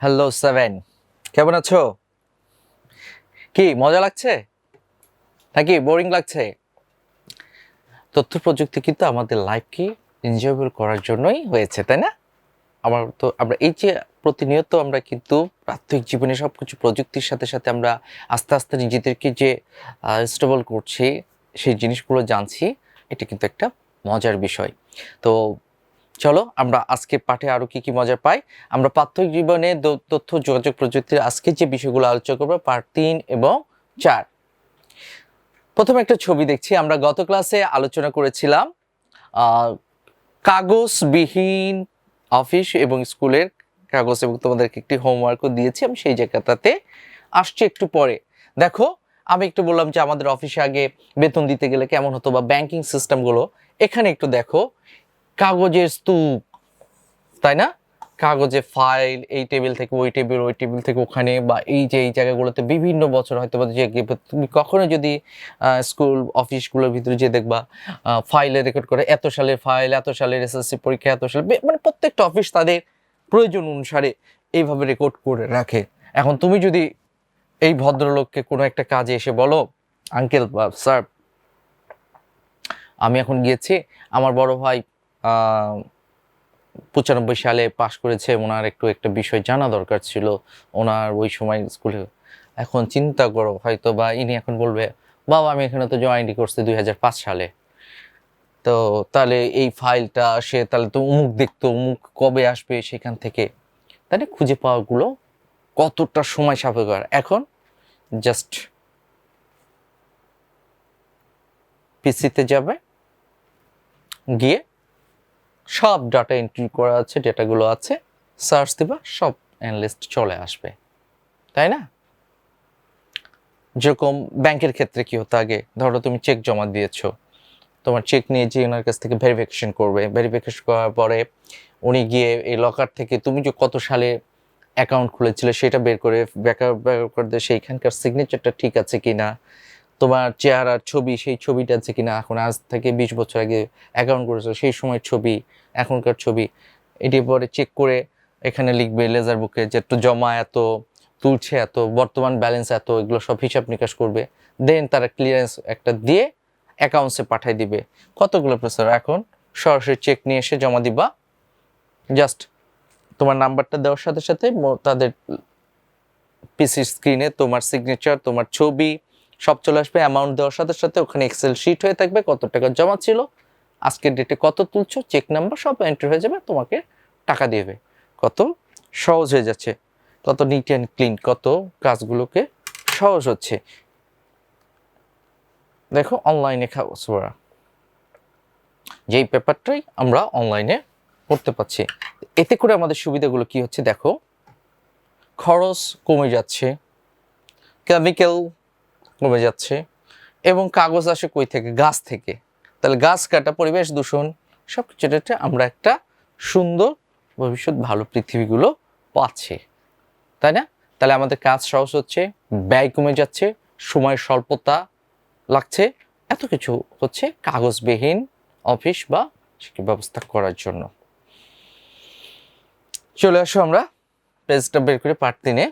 Hello seven কেমন আছো? কি, মজা লাগছে? নাকি বোরিং লাগছে? তথ্য প্রযুক্তি কিন্তু আমাদের লাইফকে এনজয়েবল করার জন্যই হয়েছে, তাই না? আমার তো, আমরা এই যে প্রতিনিয়ত আমরা কিন্তু প্রাত্যহিক জীবনে সব কিছু প্রযুক্তির সাথে সাথে আমরা আস্তে আস্তে নিজেদেরকে যে স্টেবল করছি, সেই জিনিসগুলো জানছি, এটা কিন্তু একটা মজার বিষয়। তো চলো আমরা আজকে পাঠে আরও কি কি মজা পাই? আমরা প্রাত্যহিক জীবনে তথ্য, যোগাযোগ প্রযুক্তির আজকে যে বিষয়গুলো আলোচনা করব পার্ট তিন এবং চার। প্রথমে একটা ছবি দেখছি, আমরা গত ক্লাসে আলোচনা করেছিলাম কাগজবিহীন অফিস এবং স্কুলের কাগজ এবং তোমাদেরকে একটি হোমওয়ার্কও দিয়েছি, আমি সেই জায়গাটাতে আসছি একটু পরে। দেখো, আমি একটু বললাম যে আমাদের অফিসে আগে বেতন দিতে গেলে কেমন হতো বা ব্যাংকিং সিস্টেমগুলো এখানে একটু দেখো কাগজের স্তূপ, তাই না? কাগজে ফাইল এই টেবিল থেকে ওই টেবিল ওই টেবিল থেকে ওখানে, বা এই যে, এই জায়গাগুলোতে বিভিন্ন বছর হয়তো বা যে, তুমি কখনো যদি স্কুল অফিসগুলোর ভিতরে যে দেখবা ফাইলে রেকর্ড করে এত সালের ফাইল এত সালের এসএসসি পরীক্ষা, এত সালে মানে প্রত্যেকটা অফিস তাদের প্রয়োজন অনুসারে এইভাবে রেকর্ড করে রাখে। এখন তুমি যদি এই ভদ্রলোককে কোনো একটা কাজে এসে বলো, আঙ্কেল বা স্যার, আমি এখন গিয়েছি, আমার বড় ভাই পঁচানব্বই সালে পাশ করেছে, ওনার একটু একটা বিষয় জানা দরকার ছিল। ওনার ওই সময় স্কুলে এখন চিন্তা করো, হয়তো বা ইনি এখন বলবে, বাবা, আমি এখানে তো জয়েন্টই করছি দুই হাজার পাঁচ সালে। তো তাহলে এই ফাইলটা সে তাহলে তো উমুক দেখতো উমুক কবে আসবে সেখান থেকে। তাহলে খুঁজে পাওয়াগুলো কতটা সময় সাপেক্ষ? এখন জাস্ট পিসিতে যাবে, গিয়ে সব ডাটা এন্ট্রি করা আছে ডেটাগুলো আছে সার্চ দিবা, সব অ্যানালিস্ট চলে আসবে। তাই না? যেরকম ব্যাংকের ক্ষেত্রে কি হতো আগে? ধরো তুমি চেক জমা দিয়েছ, তোমার চেক নিয়ে যে ওনার কাছ থেকে ভেরিফিকেশন করবে ভেরিফিকেশন করার পরে উনি গিয়ে এই লকার থেকে তুমি যে কত সালে অ্যাকাউন্ট খুলেছিলে সেটা বের করে ব্যাকআপ করে সেইখানকার সিগনেচারটা ঠিক আছে কি না তোমার চেহারার ছবি, সেই ছবিটা আছে কিনা? এখন আজ থেকে বিশ বছর আগে অ্যাকাউন্ট করেছ, সেই সময়ের ছবি, এখনকার ছবি। এটি পরে চেক করে এখানে লিখবে লেজার বুকে যে একটু জমা এত, তুলছে এত, বর্তমান ব্যালেন্স এত, এগুলো সব হিসাব নিকাশ করবে। দেন তারা ক্লিয়ারেন্স একটা দিয়ে অ্যাকাউন্টসে পাঠাই দিবে। কতগুলো প্রসেসর এখন সরাসরি চেক নিয়ে এসে জমা দিবা। জাস্ট তোমার নাম্বারটা দেওয়ার সাথে সাথে তাদের পিসি স্ক্রিনে তোমার সিগনেচার তোমার ছবি সব চলে আসবে অ্যামাউন্ট দেওয়ার সাথে সাথে ওখানে এক্সেল শিট হয়ে থাকবে, কত টাকা জমা ছিল, আজকের ডেটে কত তুলছো চেক নাম্বার সব এন্ট্রি হয়ে যাবে, তোমাকে টাকা দিবে। কত? সহজ হয়ে যাচ্ছে। কত নিট অ্যান্ড ক্লিন কত কাজগুলোকে সহজ হচ্ছে। দেখো অনলাইনে খাওয়া যেই পেপারটাই আমরা অনলাইনে পড়তে পাচ্ছি এতে করে আমাদের সুবিধাগুলো কি হচ্ছে, দেখো। খরচ কমে যাচ্ছে। কেমিক্যাল কমে যাচ্ছে। এবং কাগজ আসে কই থেকে? গাছ থেকে। তাহলে গাছ কাটা, পরিবেশ দূষণ সব কিছুটাতে আমরা একটা সুন্দর ভবিষ্যৎ, ভালো পৃথিবীগুলো পাচ্ছে। তাই না? তাহলে আমাদের কাজ সহজ হচ্ছে, ব্যয় কমে যাচ্ছে সময় স্বল্পতা লাগছে। এত কিছু হচ্ছে কাগজবিহীন অফিস বা ব্যবস্থা করার জন্য। চলে আসো আমরা পেজটা বের করে পার্ট তিনে।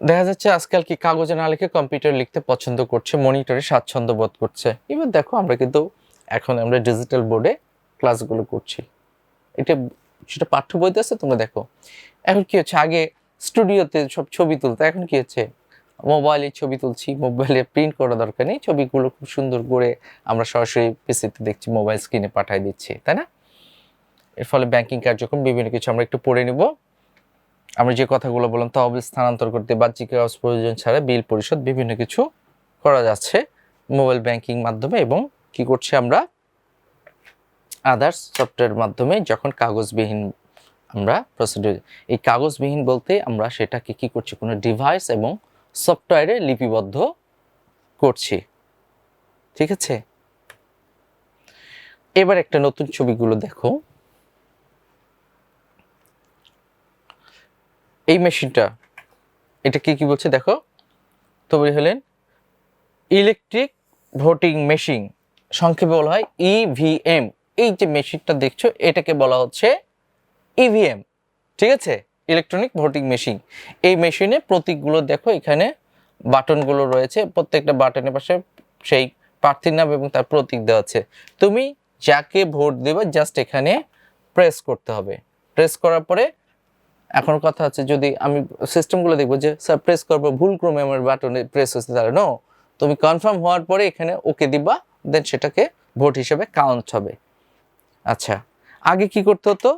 দেখা যাচ্ছে আজকাল কি কাগজে না লিখে কম্পিউটার লিখতে পছন্দ করছে মনিটরে স্বাচ্ছন্দ্য বোধ করছে। এবার দেখো আমরা কিন্তু এখন আমরা ডিজিটাল বোর্ডে ক্লাসগুলো করছি। এটা, সেটা পাঠ্য বইতে আছে, তোমরা দেখো। এখন কি হচ্ছে? আগে স্টুডিওতে সব ছবি তুলতো, এখন কি হচ্ছে? মোবাইলে ছবি তুলছি মোবাইলে প্রিন্ট করা দরকার নেই, ছবিগুলো খুব সুন্দর করে আমরা সরাসরি পিসিতে দেখছি মোবাইল স্ক্রিনে পাঠিয়ে দিচ্ছি, তাই না? এর ফলে ব্যাংকিং কার্যক্রম, বিভিন্ন কিছু আমরা একটু পড়ে নিব। আমরা যে কথাগুলো বললাম, তহবিল স্থানান্তর করতে বাহ্যিক কাগজ প্রয়োজন ছাড়া বিল পরিশোধ বিভিন্ন কিছু করা যাচ্ছে মোবাইল ব্যাংকিং মাধ্যমে এবং কি করছি আমরা? আদার্স সফটওয়্যার মাধ্যমে যখন কাগজবিহীন আমরা প্রসিডিউর এই কাগজবিহীন বলতে আমরা সেটাকে কি করছি? কোনো ডিভাইস এবং সফটওয়্যারে লিপিবদ্ধ করছি। ঠিক আছে? এবার একটা নতুন ছবিগুলো দেখো। এই মেশিনটা, এটা কি কি বলছে দেখো, তৈরি হলেন ইলেকট্রিক ভোটিং মেশিন, সংক্ষেপে বলা হয় ইভিএম এই যে মেশিনটা দেখছ, এটাকে বলা হচ্ছে ইভিএম ঠিক আছে? Electronic voting machine. এই মেশিনে প্রতীকগুলো দেখো, এখানে বাটনগুলো রয়েছে, প্রত্যেকটা বাটনের পাশে সেই প্রার্থীর নাম এবং তার প্রতীক দেওয়া আছে। তুমি যাকে ভোট দেবে, জাস্ট এখানে প্রেস করতে হবে। প্রেস করার পরে এখন কথা হচ্ছে যদি আমি সিস্টেমগুলো দেখব যে, স্যার প্রেস করব, ভুল ক্রমে আমার বাটনে প্রেস হচ্ছে, তাহলে নো তুমি কনফার্ম হওয়ার পরে এখানে ওকে দিবা দেন সেটাকে ভোট হিসেবে কাউন্ট হবে। আচ্ছা আগে কি করতে হতো?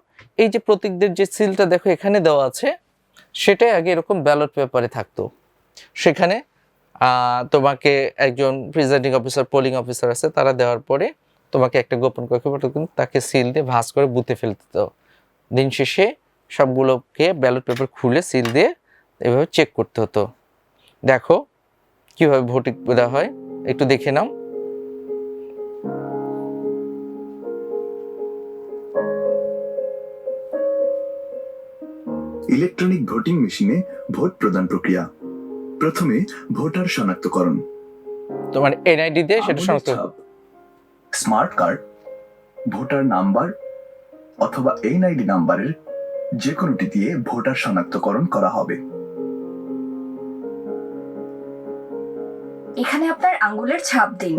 এই যে প্রতীকদের যে সিলটা দেখো, এখানে দেওয়া আছে, সেটাই আগে এরকম ব্যালট পেপারে থাকতো। সেখানে তোমাকে একজন প্রিজাইডিং অফিসার পোলিং অফিসার আছে, তারা দেওয়ার পরে তোমাকে একটা গোপন কক্ষে তাকে সিল দিয়ে ভাঁজ করে বুথে ফেলতে। দিন শেষে সবগুলোকে ব্যালট পেপার খুলে সিল দিয়ে এভাবে চেক করতে হতো। দেখো কীভাবে ভোটিং দেওয়া হয় একটু দেখে নাও। ইলেকট্রনিক ভোটিং মেশিনে ভোট প্রদান প্রক্রিয়া। প্রথমে ভোটার শনাক্তকরণ। তোমার এনআইডি দিয়ে সেটা শনাক্ত স্মার্ট কার্ড ভোটার নাম্বার অথবা এনআইডি নাম্বারের যে কোনোটি দিয়ে ভোটার শনাক্তকরণ করা হবে। এখানে আপনার আঙ্গুলের ছাপ দিন।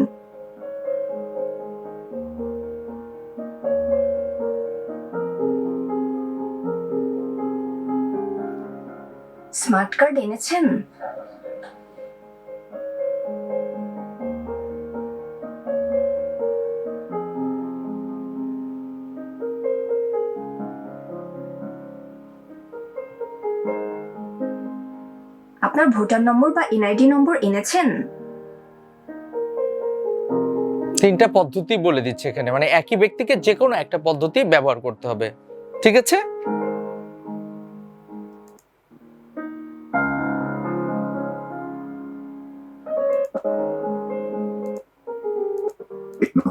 স্মার্ট কার্ড এনেছেন? আপনার ভোটার নম্বর বা এনআইডি নম্বর এনেছেন? তিনটা পদ্ধতি বলে দিচ্ছে এখানে। মানে একই ব্যক্তিকে যে কোনো একটা পদ্ধতি ব্যবহার করতে হবে। ঠিক আছে?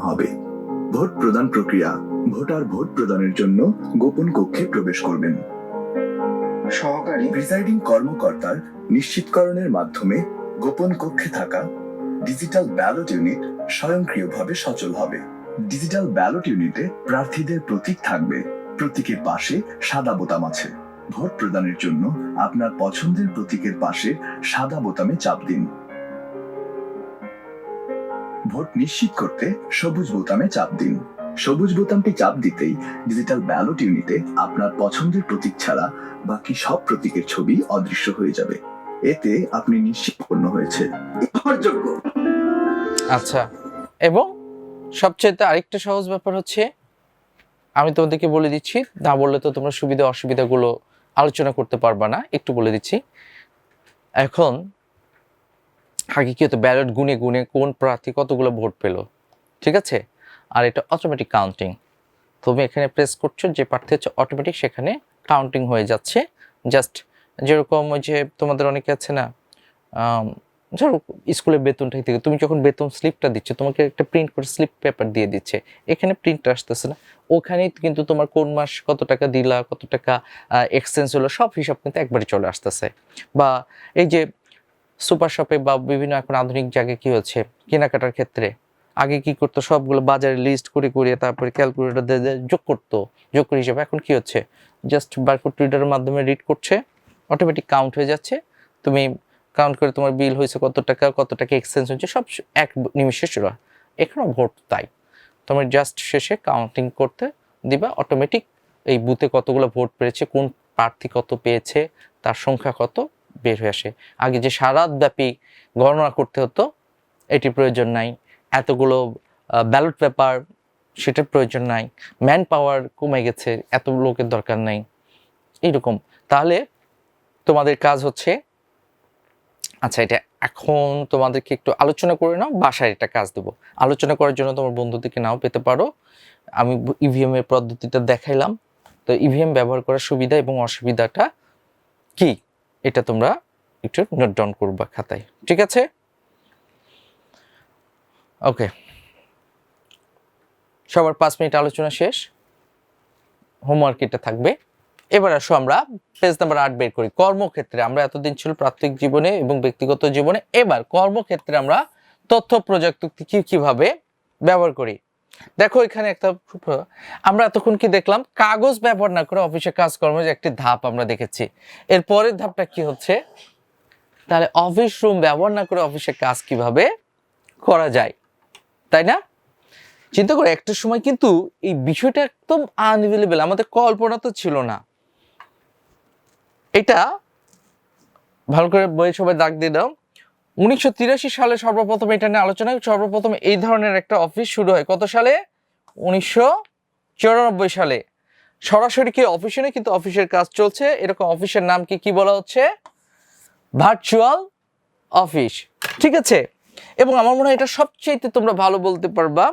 হবে। ভোট প্রদান প্রক্রিয়া। ভোটার ভোট প্রদানের জন্য গোপন কক্ষে প্রবেশ করবেন। সহকারী প্রিসাইডিং কর্মকর্তার নিশ্চিতকরণের মাধ্যমে গোপন কক্ষে থাকা ডিজিটাল ব্যালট ইউনিট স্বয়ংক্রিয়ভাবে সচল হবে। ডিজিটাল ব্যালট ইউনিটে প্রার্থীদের প্রতীক থাকবে। প্রতীকের পাশে সাদা বোতাম আছে। ভোট প্রদানের জন্য আপনার পছন্দের প্রতীকের পাশে সাদা বোতামে চাপ দিন। ভোট নিশ্চিত করতে সবুজ বোতামে চাপ দিন। সবুজ বোতামটি চাপ দিতেই ডিজিটাল ব্যালট ইউনিটে আপনার পছন্দের প্রতীক ছাড়া বাকি সব প্রতীকের ছবি অদৃশ্য হয়ে যাবে। এতে আপনি নিশ্চিতপূর্ণ হয়েছে আচ্ছা এবং সবচেয়ে আরেকটা সহজ ব্যাপার হচ্ছে আমি তোমাদেরকে বলে দিচ্ছি না বললে তো তোমরা সুবিধা অসুবিধাগুলো আলোচনা করতে পারবা না একটু বলে দিচ্ছি। এখন আগে কি হতো ব্যালট গুনে গুনে কোন প্রার্থী কতগুলো ভোট পেল ঠিক আছে? আর এটা অটোমেটিক কাউন্টিং তুমি এখানে প্রেস করছ, যে প্রার্থী হচ্ছে অটোমেটিক সেখানে কাউন্টিং হয়ে যাচ্ছে। জাস্ট যেরকম ওই যে তোমাদের অনেকে আছে না ধরো স্কুলের বেতনটা থেকে, তুমি যখন বেতন স্লিপটা দিচ্ছ, তোমাকে একটা প্রিন্ট করে স্লিপ পেপার দিয়ে দিচ্ছে। এখানে প্রিন্ট আসতেছে না। ওখানেই কিন্তু তোমার কোন মাস কত টাকা দিলা, কত টাকা এক্সচেঞ্জ হলো, সব হিসাব কিন্তু একবারে চলে আসতেছে। বা এই যে সুপার শপে বা বিভিন্ন এখন আধুনিক জায়গায় কী হচ্ছে, কেনাকাটার ক্ষেত্রে আগে কি করতো? সবগুলো বাজারে লিস্ট করে করে তারপরে ক্যালকুলেটর যোগ করতো। যোগ করে হিসাবে। এখন কি হচ্ছে? জাস্ট বারকোড রিডারের মাধ্যমে রিড করছে অটোমেটিক কাউন্ট হয়ে যাচ্ছে। তুমি কাউন্ট করে তোমার বিল হয়েছে কত টাকা কত টাকা এক্সচেঞ্জ হচ্ছে, সব এক নিমিষে শুরু হয় এখানেও ভোট তাই। তোমার জাস্ট শেষে কাউন্টিং করতে দিবা অটোমেটিক এই বুথে কতগুলো ভোট পেয়েছে, কোন প্রার্থী কত পেয়েছে, তার সংখ্যা কত বের হয়ে আসে। আগে যে সারা ব্যাপী গণনা করতে হতো, এটির প্রয়োজন নাই। এতগুলো ব্যালট পেপার সেটার প্রয়োজন নাই। ম্যান পাওয়ার কমে গেছে, এত লোকের দরকার নাই। এইরকম। তাহলে তোমাদের কাজ হচ্ছে আচ্ছা এটা এখন তোমাদেরকে একটু আলোচনা করে নাও, বাসায় একটা কাজ দেবো। আলোচনা করার জন্য তোমার বন্ধুদেরকে নাও পেতে পারো। আমি ইভিএম এর পদ্ধতিটা দেখাইলাম। তো ইভিএম ব্যবহার করার সুবিধা এবং অসুবিধাটা কি? এটা তোমরা একটু নোট ডাউন করবা খাতায়। ঠিক আছে? ওকে সবার পাঁচ মিনিট আলোচনা শেষ। হোমওয়ার্ক এটা থাকবে। এবার আসো আমরা পেজ নাম্বার আট বের করি। কর্মক্ষেত্রে আমরা এতদিন ছিল প্রাত্যিক জীবনে এবং ব্যক্তিগত জীবনে। এবার কর্মক্ষেত্রে আমরা তথ্য প্রযুক্তি কি, কীভাবে ব্যবহার করি? দেখো এখানে একটা আমরা এতক্ষণ কি দেখলাম? কাগজ ব্যবহার না করে অফিসে কাজকর্ম যে একটি ধাপ আমরা দেখেছি। এর পরের ধাপটা কি হচ্ছে? তাহলে অফিস রুম ব্যবহার না করে অফিসে কাজ কীভাবে করা যায়? তাই না? চিন্তা করে, একটা সময় কিন্তু এই বিষয়টা একদম আনএভেলেবেল আমাদের কল্পনা তো ছিল না। এটা ভালো করে বই সবাই দাগ দিয়ে দাও। উনিশশো তিরাশি সালে সর্বপ্রথম এটা নিয়ে আলোচনা। সর্বপ্রথম এই ধরনের একটা অফিস শুরু হয়। কত সালে? উনিশশো সালে। সরাসরি কি অফিসে নেই, কিন্তু অফিসের কাজ চলছে। এরকম অফিসের নাম কি কি বলা হচ্ছে? ভার্চুয়াল অফিস ঠিক আছে? এবং আমার মনে হয় এটা সবচেয়ে তোমরা ভালো বলতে পারবা।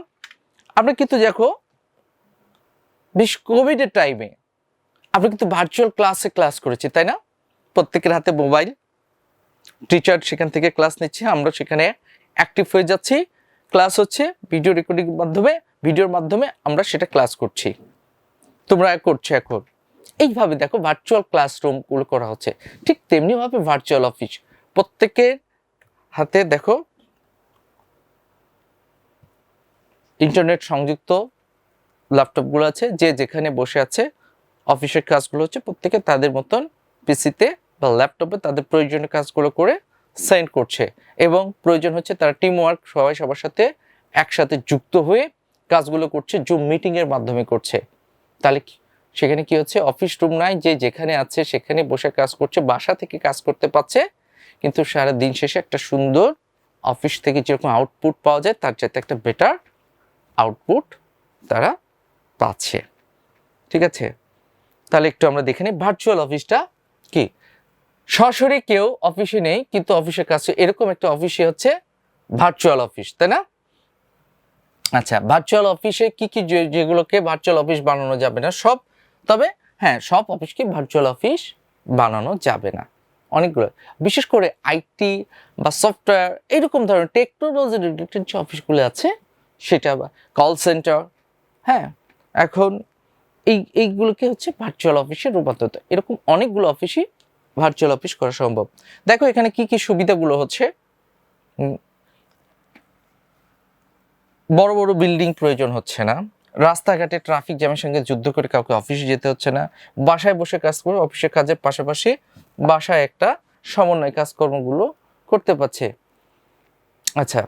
আমরা কিন্তু দেখো, বেশ কোভিডের টাইমে আমরা কিন্তু ভার্চুয়াল ক্লাসে ক্লাস করেছি, তাই না? প্রত্যেকের হাতে মোবাইল টিচার সেখান থেকে ক্লাস নিচ্ছে, আমরা সেখানে অ্যাক্টিভ হয়ে যাচ্ছি। ক্লাস হচ্ছে ভিডিও রেকর্ডিং মাধ্যমে ভিডিওর মাধ্যমে আমরা সেটা ক্লাস করছি। তোমরা করছ এখন। এইভাবে দেখো ভার্চুয়াল ক্লাসরুমগুলো করা হচ্ছে। ঠিক তেমনিভাবে ভার্চুয়াল অফিস প্রত্যেকের হাতে দেখো ইন্টারনেট সংযুক্ত ল্যাপটপগুলো আছে, যে যেখানে বসে আছে, অফিসের কাজগুলো হচ্ছে প্রত্যেকে তাদের মতন পিসিতে বা ল্যাপটপে তাদের প্রয়োজনীয় কাজগুলো করে সেন্ড করছে এবং প্রয়োজন হচ্ছে তারা টিম ওয়ার্ক সবাই সবার সাথে একসাথে যুক্ত হয়ে কাজগুলো করছে জুম মিটিংয়ের মাধ্যমে করছে। তাহলে সেখানে কি হচ্ছে? অফিস রুম নাই, যে যেখানে আছে সেখানে বসে কাজ করছে, বাসা থেকে কাজ করতে পারছে, কিন্তু সারা দিন শেষে একটা সুন্দর অফিস থেকে যেরকম আউটপুট পাওয়া যায়, তার চাইতে একটা বেটার আউটপুট তারা পাচ্ছে। ঠিক আছে? তাহলে একটু আমরা দেখে নিই ভার্চুয়াল অফিসটা কি? সরাসরি কেউ অফিসে নেই, কিন্তু অফিসের কাছে এরকম একটা অফিসে হচ্ছে ভার্চুয়াল অফিস তাই না? আচ্ছা ভার্চুয়াল অফিসে কি কি যেগুলোকে ভার্চুয়াল অফিস বানানো যাবে না, সব, তবে হ্যাঁ সব অফিসকে ভার্চুয়াল অফিস বানানো যাবে না। অনেকগুলো, বিশেষ করে আইটি বা সফটওয়্যার এরকম ধরনের টেকনোলজি রিলেটেড যে অফিসগুলো আছে সেটা কল সেন্টার হ্যাঁ এখন এই, এইগুলোকে হচ্ছে ভার্চুয়াল অফিসে রূপান্তরিত। এরকম অনেকগুলো অফিসই ভার্চুয়াল অফিস করা সম্ভব। দেখো এখানে কি কি সুবিধাগুলো হচ্ছে। বড় বড় বিল্ডিং প্রয়োজন হচ্ছে না। রাস্তাঘাটে ট্রাফিক জ্যামের সঙ্গে যুদ্ধ করে কাউকে অফিসে যেতে হচ্ছে না। বাসায় বসে কাজ করে অফিসের কাজের পাশাপাশি বাসায় একটা সমন্বয় কাজকর্মগুলো করতে পারছে। আচ্ছা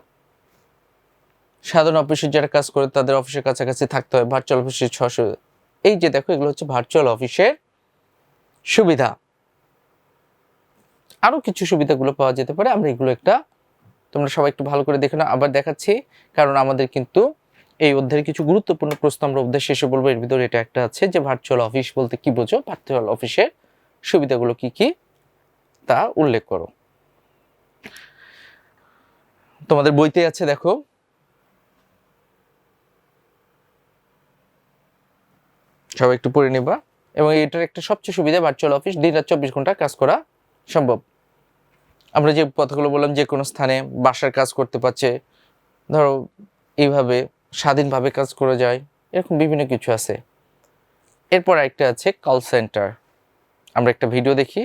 সাধারণ অফিসে যারা কাজ করে তাদের অফিসের কাছাকাছি থাকতে হয় ভার্চুয়াল অফিসের ছশো। এই যে দেখো, এগুলো হচ্ছে ভার্চুয়াল অফিসের সুবিধা। আরও কিছু সুবিধাগুলো পাওয়া যেতে পারে, আমরা এগুলো একটা তোমরা সবাই একটু ভালো করে দেখে নাও। আবার দেখাচ্ছি, কারণ আমাদের কিন্তু এই অধ্যায়ের কিছু গুরুত্বপূর্ণ প্রশ্ন আমরা অধ্যায় শেষে বলব। এর ভিতরে এটা একটা আছে যে ভার্চুয়াল অফিস বলতে কি বোঝো? ভার্চুয়াল অফিসের সুবিধাগুলো কি কি? তা উল্লেখ করো। তোমাদের বইতে আছে, দেখো সবাই একটু পড়ে নিবা। এবং এটার একটা সবচেয়ে সুবিধা ভার্চুয়াল অফিস দিন রাত চব্বিশ ঘণ্টা কাজ করা সম্ভব। আমরা যে কথাগুলো বললাম, যে কোনো স্থানে বাসার কাজ করতে পারছে, ধরো এইভাবে স্বাধীনভাবে কাজ করা যায়, এরকম বিভিন্ন কিছু আছে। এরপর একটা আছে কল সেন্টার আমরা একটা ভিডিও দেখি।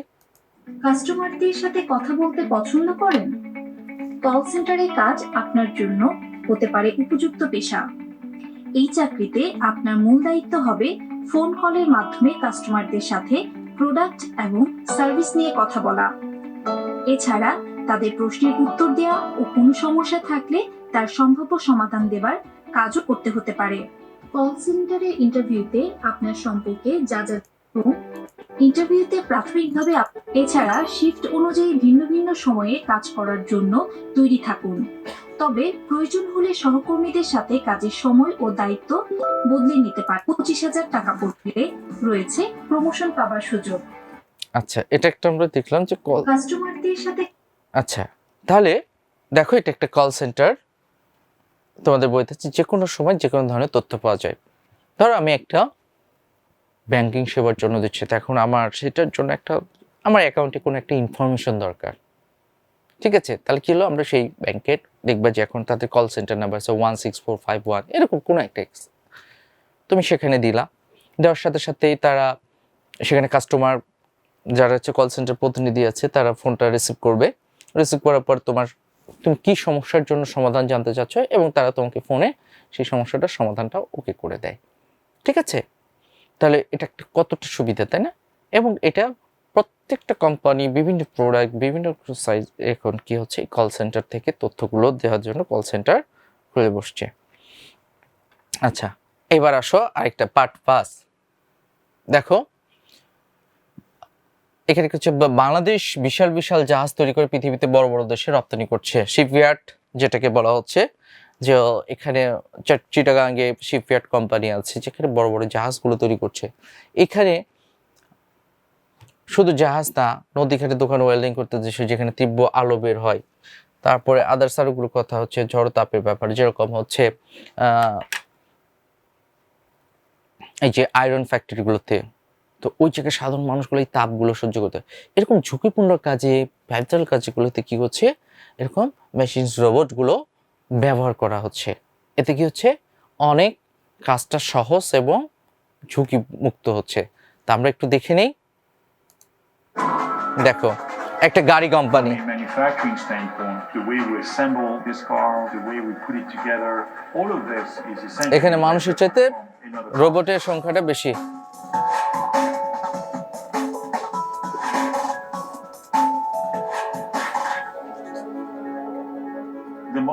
কাস্টমারদের সাথে কথা বলতে পছন্দ করেন? কল সেন্টারে কাজ আপনার জন্য হতে পারে উপযুক্ত পেশা। এই চাকরিতে আপনার মূল দায়িত্ব হবে ফোন কলের মাধ্যমে কাস্টমারদের সাথে প্রোডাক্ট এবং সার্ভিস নিয়ে কথা বলা। এছাড়া তাদের প্রশ্নের উত্তর দেওয়া ও কোন সমস্যা থাকলে তার সম্ভাব্য সমাধান দেবার কাজও করতে হতে পারে। কল সেন্টারে ইন্টারভিউতে আপনার সম্পর্কে যা যা ইন্টারভিউতে প্রাথমিকভাবে এছাড়া শিফট অনুযায়ী ভিন্ন ভিন্ন সময়ে কাজ করার জন্য তৈরি থাকুন। তবে প্রয়োজন হলে সহকর্মীদের সাথে কাজের সময় ও দায়িত্ব বদলে নিতে পারে পঁচিশ হাজার টাকা পড়লে রয়েছে প্রমোশন পাবার সুযোগ। আচ্ছা এটা একটা আমরা দেখলাম যে কল কাস্টমারদের সাথে আচ্ছা তাহলে দেখো এটা একটা কল সেন্টার তোমাদের বইতে যে কোনো সময় যে কোনো ধরনের তথ্য পাওয়া যায়। ধরো আমি একটা ব্যাংকিং সেবার জন্য দিচ্ছে। তো এখন আমার সেটার জন্য একটা, আমার অ্যাকাউন্টে কোনো একটা ইনফরমেশন দরকার। ঠিক আছে? তাহলে কি হলো? আমরা সেই ব্যাংকের দেখবা যে এখন তাদের কল সেন্টার নাম্বার আছে one six four five one এরকম কোনো একটা তুমি সেখানে দিলা। দেওয়ার সাথে সাথেই তারা, সেখানে কাস্টমার যারা হচ্ছে কল সেন্টার প্রতিনিধি আছে, তারা ফোনটা রিসিভ করবে। রিসিভ করার পর তোমার, তুমি কী সমস্যার জন্য সমাধান জানতে চাচ্ছ? এবং তারা তোমাকে ফোনে সেই সমস্যাটার সমাধানটা ওকে করে দেয়। ঠিক আছে? তাহলে এটা একটা কতটা সুবিধা, তাই না? এবং এটা প্রত্যেকটা কোম্পানি বিভিন্ন প্রোডাক্ট বিভিন্ন সাইজ এখন কি হচ্ছে? কল সেন্টার থেকে তথ্যগুলো দেওয়ার জন্য কল সেন্টার খুলে বসছে। আচ্ছা এবার আসো আরেকটা পার্ট পাস দেখো, এখানে হচ্ছে বাংলাদেশ বিশাল বিশাল জাহাজ তৈরি করে পৃথিবীতে বড় বড় দেশে রপ্তানি করছে। শিপইয়ার্ড যেটাকে বলা হচ্ছে যে এখানে চট- চিটাগাঙ্গে শিপইয়ার্ড কোম্পানি আছে, যেখানে বড় বড় জাহাজগুলো তৈরি করছে। এখানে শুধু জাহাজ না নদীঘাটে দোকান ওয়েল্ডিং করতে যেখানে তীব্র আলো বের হয়। তারপরে আদার্স আরোগুলো কথা হচ্ছে ঝড় তাপের ব্যাপার, যেরকম হচ্ছে এই যে আয়রন ফ্যাক্টরিগুলোতে তো ওই জায়গায় সাধারণ মানুষগুলো এই তাপগুলো সহ্য করতে। এরকম ঝুঁকিপূর্ণ কাজে ভাইটাল কাজগুলোতে কি হচ্ছে এরকম মেশিনস রোবটগুলো ব্যবহার করা হচ্ছে। এতে কি হচ্ছে? অনেক কাজটা সহজ এবং ঝুঁকি মুক্ত হচ্ছে। তা আমরা একটু দেখে নেই। দেখো একটা গাড়ি কোম্পানি। এখানে মানুষের চাইতে রোবটের সংখ্যাটা বেশি।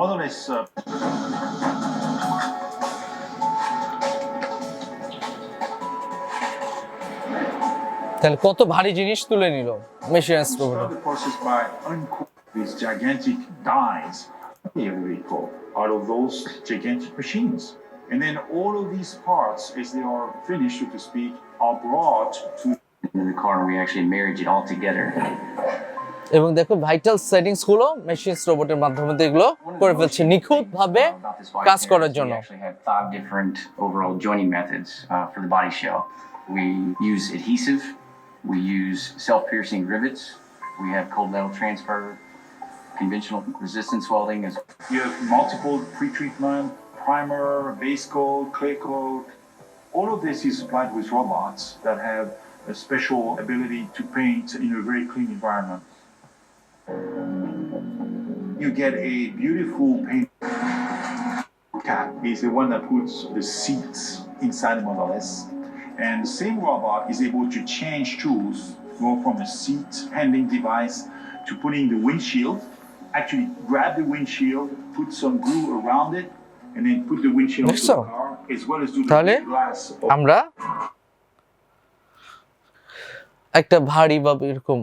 The model is uh, তাহলে কত ভারী জিনিস তুলে নিল machine robot start the process by uncoating these gigantic dies here we call out of those gigantic machines. And then all of these parts, as they are finished, so to speak, are brought to in the car and we actually married it all together. এবং দেখো vital settings গুলো machine রোবটের মাধ্যমে তো এগুলো করে ফেলছে নিখুঁত ভাবে About this body কাজ shell করার is জন্য We actually have five different overall joining methods uh, for the body shell. We use adhesive, we use self-piercing rivets, we have cold metal transfer, conventional resistance welding as You have multiple pre-treatment, primer, base coat, clear coat. All of this is supplied with robots that have a special ability to paint in a very clean environment. You get a beautiful paint cap is the one that puts the seats inside the Model S. And the same robot is able to change tools, go from a seat handling device to putting the windshield actually grab the windshield, put some glue around it, and then put the windshield onto দেখছো? the car, as well as do the তাহলে glass. আমরা একটা ভারী বা এরকম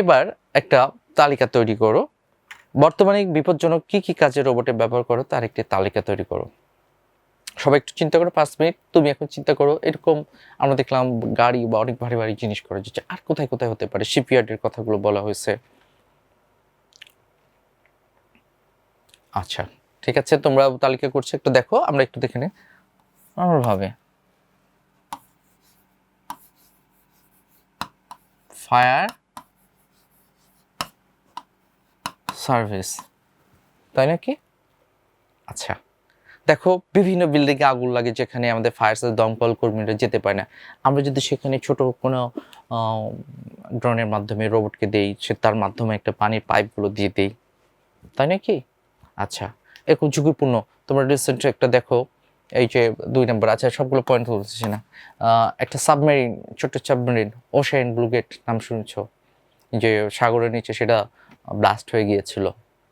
এবার একটা তালিকা তৈরি করো। বর্তমানে বিপজ্জনক কি কি কাজে রোবটে ব্যবহার করো, তার একটি তালিকা তৈরি করো। সবাই একটু চিন্তা করো, পাঁচ মিনিট। তুমি এখন চিন্তা করো, এরকম আমরা দেখলাম গাড়ি বা অনেক ভারী ভারী জিনিস করা যাচ্ছে আর কোথায় কোথায় হতে পারে শিপইয়ার্ডের কথাগুলো বলা হয়েছে। আচ্ছা ঠিক আছে, তোমরা তালিকা করছ, একটু দেখো, আমরা একটু দেখে নিই আমার ভাবে ফায়ার সার্ভিস, তাই নাকি? আচ্ছা দেখো বিভিন্ন বিল্ডিংয়ে আগুন লাগে যেখানে আমাদের ফায়ার সার্ভিস দমকল কর্মীরা যেতে পারে না। আমরা যদি সেখানে ছোট কোনো ড্রোনের মাধ্যমে রোবটকে দেই, সে তার মাধ্যমে একটা পানির পাইপগুলো দিয়ে দেই, তাই নাকি? আচ্ছা এরকম ঝুঁকিপূর্ণ। তোমরা রিসেন্ট একটা দেখো, এই যে দুই নম্বর আচ্ছা সবগুলো পয়েন্ট বলতেছি না। একটা সাবমেরিন ছোট্ট সাবমেরিন ওশেন ব্লুগেট নাম শুনেছ? যে সাগরের নিচে সেটা ব্লাস্ট হয়ে গিয়েছিল,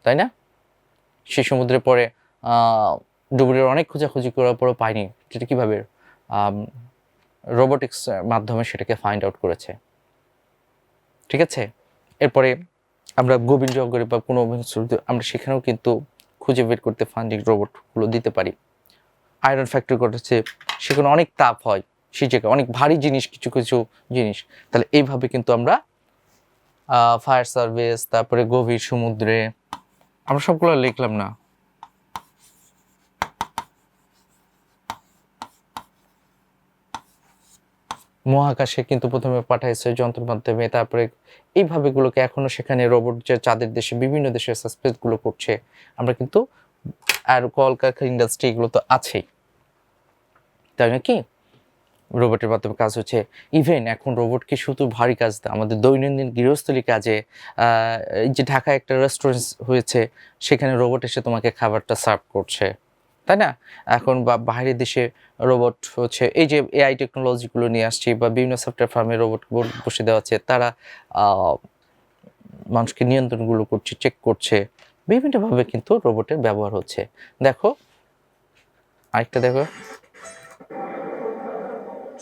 তাই না? সে সমুদ্রে পরে ডুবুরির অনেক খোঁজাখুঁজি করার পরও পায়নি। সেটা কীভাবে রোবোটিক্স মাধ্যমে সেটাকে ফাইন্ড আউট করেছে। ঠিক আছে? এরপরে আমরা গভীর জঙ্গলে বা কোনো আমরা সেখানেও কিন্তু খুঁজে বের করতে ফান্ডিং রোবটগুলো দিতে পারি। আয়রন ফ্যাক্টরি ঘটেছে, সেখানে অনেক তাপ হয়, সেই জায়গায় অনেক ভারী জিনিস, কিছু কিছু জিনিস। তাহলে এইভাবে কিন্তু আমরা ফায়ার সার্ভিস তারপরে গভীর সমুদ্রে। আমরা সবগুলো লিখলাম না। মহাকাশে কিন্তু প্রথমে পাঠাইছে যন্ত্রের মাধ্যমে, তারপরে এইভাবে গুলোকে এখনও সেখানে রোবট যে চাঁদের দেশে, বিভিন্ন দেশে সাসপেন্সগুলো করছে। আমরা কিন্তু আর কলকারখানা ইন্ডাস্ট্রি এগুলো তো আছেই। তাই নাকি রোবটের মাধ্যমে কাজ হচ্ছে। ইভেন এখন রোবটকে শুধু ভারী কাজ আমাদের দৈনন্দিন গৃহস্থলী কাজে যে ঢাকায় একটা রেস্টুরেন্ট হয়েছে, সেখানে রোবট এসে তোমাকে খাবারটা সার্ভ করছে। তাই না? এখন বা, বাইরের দেশে রোবট হচ্ছে, এই যে এআই টেকনোলজিগুলো নিয়ে আসছি বা বিভিন্ন সফটওয়্যার ফার্মে রোবট বসে দেওয়া হচ্ছে, তারা মানুষকে নিয়ন্ত্রণগুলো করছে চেক করছে। বিভিন্নভাবে কিন্তু রোবটের ব্যবহার হচ্ছে। দেখো, আরেকটা দেখো।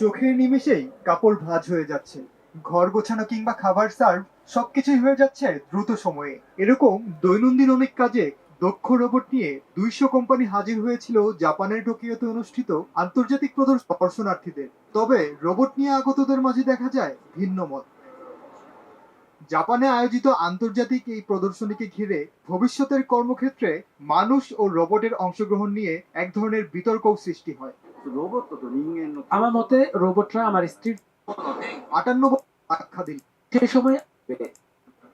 চোখের নিমেষেই কাপড় ভাঁজ হয়ে যাচ্ছে। ঘর গোছানো কিংবা খাবার সার্ভ সবকিছুই হয়ে যাচ্ছে দ্রুত সময়ে। এরকম দৈনন্দিন অনেক কাজে দক্ষ রোবট নিয়ে দুইশো কোম্পানি হাজির হয়েছিল জাপানের টোকিওতে অনুষ্ঠিত আন্তর্জাতিক প্রদর্শন দর্শনার্থীদের। তবে রোবট নিয়ে আগতদের মাঝে দেখা যায় ভিন্ন মত। জাপানে আয়োজিত আন্তর্জাতিক এই প্রদর্শনীকে ঘিরে ভবিষ্যতের কর্মক্ষেত্রে মানুষ ও রোবটের অংশগ্রহণ নিয়ে এক ধরনের বিতর্কও সৃষ্টি হয়। আমার মতে রোবটরা আমার স্ত্রীর আটান্ন আখ্যা দিল। সময়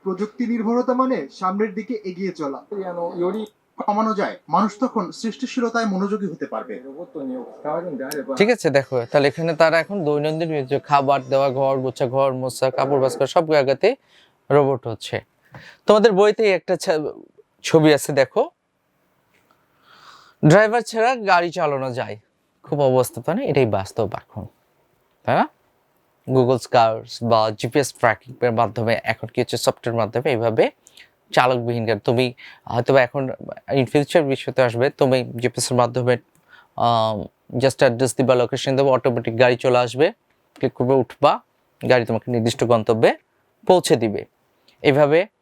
প্রযুক্তি নির্ভরতা মানে সামনের দিকে এগিয়ে চলা। কমানো যায়। মানুষ তখন সৃষ্টিশীলতায় মনোযোগী হতে পারবে। ঠিক আছে দেখো তাহলে এখানে তারা এখন দৈনন্দিন খাবার দেওয়া ঘর গোছা ঘর মোছা কাপড় বাস্কা সব জায়গাতে রোবট হচ্ছে। তোমাদের বইতেই একটা ছবি আছে দেখো। ড্রাইভার ছাড়া গাড়ি চালানো যায়। খুব অবস্থা না? এটাই বাস্তব এখন তাই না? গুগল স্কার্স বা জিপিএস ট্র্যাকিং এর মাধ্যমে এখন কি হচ্ছে? সফটওয়্যার মাধ্যমে এইভাবে চালকবিহীন গাড়ি তুমি হয়তো এখন ইন ফিউচার বিষয়তে আসবে তুমি জিপিএসের মাধ্যমে জাস্ট অ্যাড্রেস দিবা লোকেশন দেবো অটোমেটিক গাড়ি চলে আসবে ক্লিক করবে উঠবা গাড়ি তোমাকে নির্দিষ্ট গন্তব্যে পৌঁছে দিবে। এইভাবে আহ,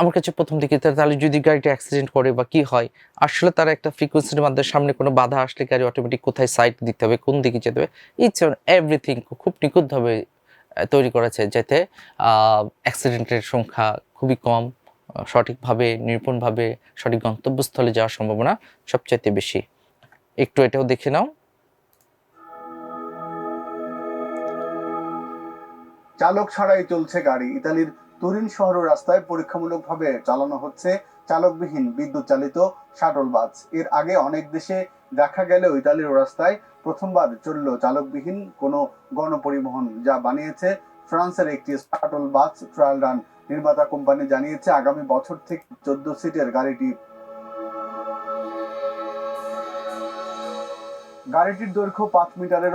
আমার কাছে প্রথম দিকে তাহলে যদি গাড়িটা অ্যাক্সিডেন্ট করে বা কি হয়, আসলে তারা একটা ফ্রিকোয়েন্সির মাধ্যমে সামনে কোনো বাধা আসলে গাড়ি অটোমেটিক কোথায় সাইড দিতে হবে, কোন দিকে যেতে হবে ইটস এভরিথিং খুব নিখুঁতভাবে তৈরি করেছে যাতে অ্যাক্সিডেন্টের সংখ্যা খুবই কম সঠিকভাবে নির্ভুলভাবে সঠিক গন্তব্যস্থলে যাওয়ার সম্ভাবনা সবচাইতে বেশি। একটু এটাও দেখে নাও। চালক ছাড়াই চলছে গাড়ি। ইতালির তুরিন শহর রাস্তায় পরীক্ষামূলকভাবে চালানো হচ্ছে চালকবিহীন বিদ্যুৎ চালিত শাটল বাস। এর আগে অনেক দেশে দেখা গেলেও ইতালির রাস্তায় প্রথমবার চলল চালকবিহীন কোনো গণপরিবহন, যা বানিয়েছে ফ্রান্সের একটি শাটল বাস ট্রায়াল রান। নির্মাতা কোম্পানি জানিয়েছে, আগামী বছর থেকে চোদ্দ সিটের গাড়িটি গাড়িটির দৈর্ঘ্য পাঁচ মিটারের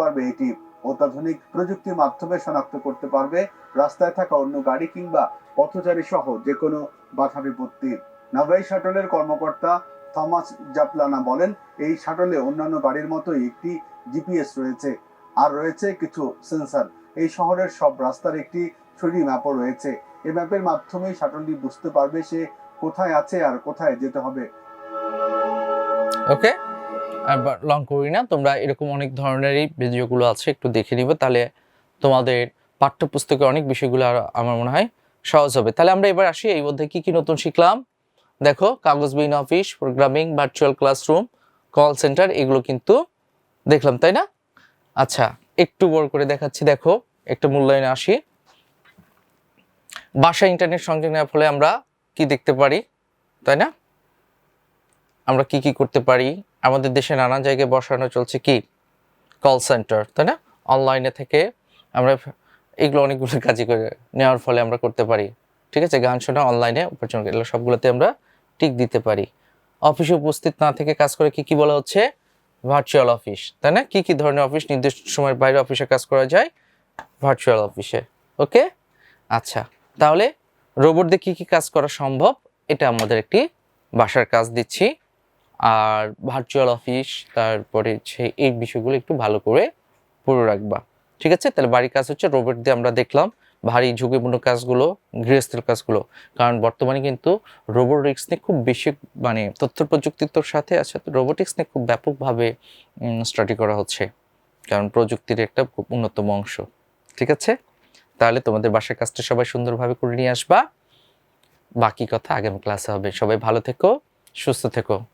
পারবে এটি। অত্যাধুনিক প্রযুক্তির মাধ্যমে শনাক্ত করতে পারবে রাস্তায় থাকা অন্য গাড়ি কিংবা পথচারী সহ যে কোনো বাধা বিপত্তি। নাভাই শাটলের কর্মকর্তা থমাস জাপলানা বলেন, এই শাটলে অন্যান্য গাড়ির মতোই একটি জিপিএস রয়েছে আর রয়েছে কিছু সেন্সর। এই শহরের সব রাস্তার একটি থ্রিডি ম্যাপও রয়েছে। এই ম্যাপের মাধ্যমে শাটলটি বুঝতে পারবে সে কোথায় আছে আর কোথায় যেতে হবে। ওকে লং করি না। তোমরা এরকম অনেক ধরনেরই ভিডিওগুলো আছে, একটু দেখে নিবে। তাহলে তোমাদের পাঠ্যপুস্তকে অনেক বিষয়গুলো আর আমার মনে হয় সহজ হবে। তাহলে আমরা এবার আসি, এই মধ্যে কি কি নতুন শিখলাম? দেখো কাগজবিহীন office programming virtual classroom call centre এগুলো কিন্তু দেখলাম, তাই না? আচ্ছা একটু বড় করে দেখাচ্ছি, দেখো, একটা মূল্যায়নে আসি। বাসা ইন্টারনেট সংযোগ নেওয়ার ফলে আমরা কি দেখতে পারি, তাই না? আমরা কি কি করতে পারি? আমাদের দেশে নানা জায়গায় বসানো চলছে কি? কল সেন্টার তাই না? অনলাইনে থেকে আমরা এগুলো অনেকগুলো কাজই করে নেওয়ার ফলে আমরা করতে পারি। ঠিক আছে? গান শোনা অনলাইনে উপার্জন এগুলো সবগুলোতে আমরা টিক দিতে পারি। অফিসে উপস্থিত না থেকে কাজ করে কি কি বলা হচ্ছে? ভার্চুয়াল অফিস তাই না? কি কি ধরনের অফিস নির্দিষ্ট সময়ের বাইরে অফিসে কাজ করা যায় ভার্চুয়াল অফিসে ওকে আচ্ছা তাহলে রোবট দিয়ে কি কি কাজ করা সম্ভব? এটা আমাদের একটি বাসার কাজ দিচ্ছি। আর ভার্চুয়াল অফিস তারপরে হচ্ছে এই বিষয়গুলো একটু ভালো করে পড়ে রাখবা। ঠিক আছে? তাহলে বাড়ির কাজ হচ্ছে রোবট দিয়ে আমরা দেখলাম, ভারী ঝুঁকিপূর্ণ কাজগুলো, গৃহস্থের কাজগুলো। কারণ বর্তমানে কিন্তু রোবোটিক্স নিয়ে খুব বেশি মানে তথ্য প্রযুক্তির সাথে আছে রোবোটিক্স নিয়ে খুব ব্যাপকভাবে স্টাডি করা হচ্ছে। কারণ প্রযুক্তির একটা খুব অন্যতম অংশ। ঠিক আছে? তাহলে তোমাদের বাসার কাজটা সবাই সুন্দরভাবে করে নিয়ে আসবা। বাকি কথা আগামী ক্লাসে হবে। সবাই ভালো থেকো, সুস্থ থেকো।